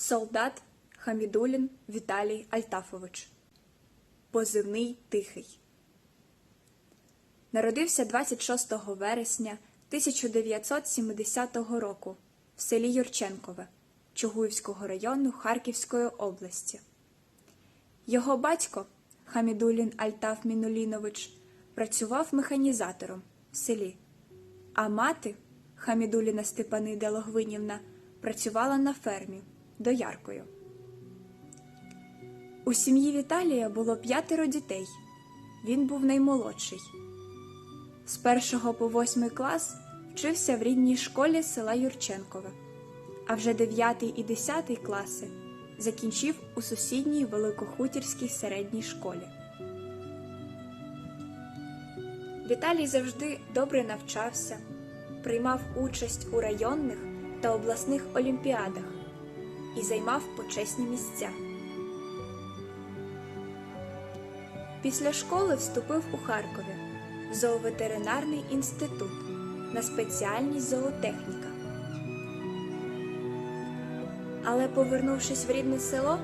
Солдат Хамідулін Віталій Альтафович. Позивний Тихий. Народився 26 вересня 1970 року в селі Юрченкове Чугуївського району Харківської області. Його батько Хамідулін Альтаф Мінулінович працював механізатором в селі, а мати Хамідуліна Степанида Логвинівна працювала на фермі дояркою. У сім'ї Віталія було п'ятеро дітей. Він був наймолодший. З першого по восьмий клас вчився в рідній школі села Юрченкове, а вже дев'ятий і десятий класи закінчив у сусідній Великохутірській середній школі. Віталій завжди добре навчався, приймав участь у районних та обласних олімпіадах і займав почесні місця. Після школи вступив у Харкові в зооветеринарний інститут на спеціальність зоотехніка. Але, повернувшись в рідне село,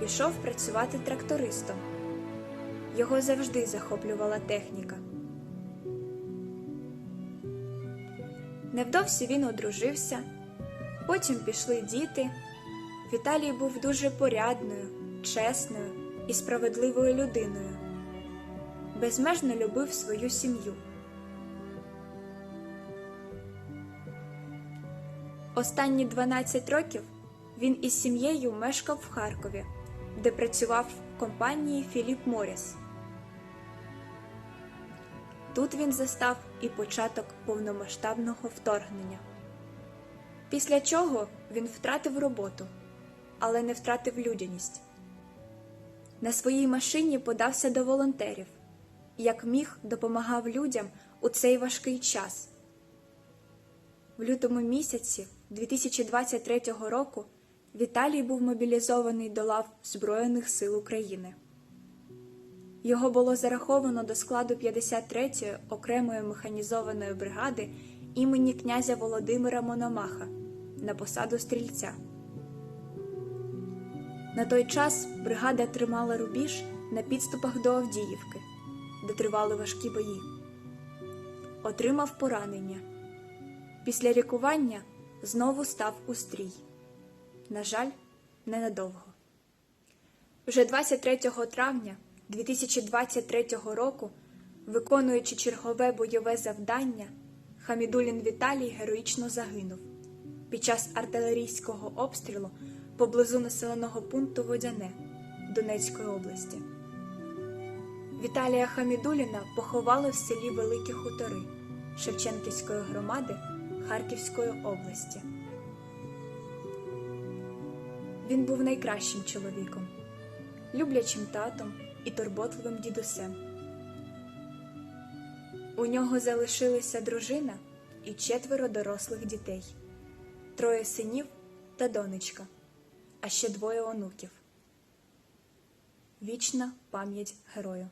пішов працювати трактористом. Його завжди захоплювала техніка. Невдовзі він одружився, потім пішли діти. Віталій був дуже порядною, чесною і справедливою людиною. Безмежно любив свою сім'ю. Останні 12 років він із сім'єю мешкав в Харкові, де працював в компанії Філіп Моріс. Тут він застав і початок повномасштабного вторгнення. Після чого він втратив роботу, але не втратив людяність. На своїй машині подався до волонтерів, як міг допомагав людям у цей важкий час. В лютому місяці 2023 року Віталій був мобілізований до лав Збройних сил України. Його було зараховано до складу 53-ї окремої механізованої бригади імені князя Володимира Мономаха на посаду стрільця. На той час бригада тримала рубіж на підступах до Авдіївки, де тривали важкі бої. Отримав поранення. Після лікування знову став у стрій. На жаль, ненадовго. Вже 23 травня 2023 року, виконуючи чергове бойове завдання, Хамідулін Віталій героїчно загинув під час артилерійського обстрілу поблизу населеного пункту Водяне Донецької області. Віталія Хамідуліна поховали в селі Великі Хутори Шевченківської громади Харківської області. Він був найкращим чоловіком, люблячим татом і турботливим дідусем. У нього залишилися дружина і четверо дорослих дітей, троє синів та донечка, а ще двоє онуків. Вічна пам'ять герою.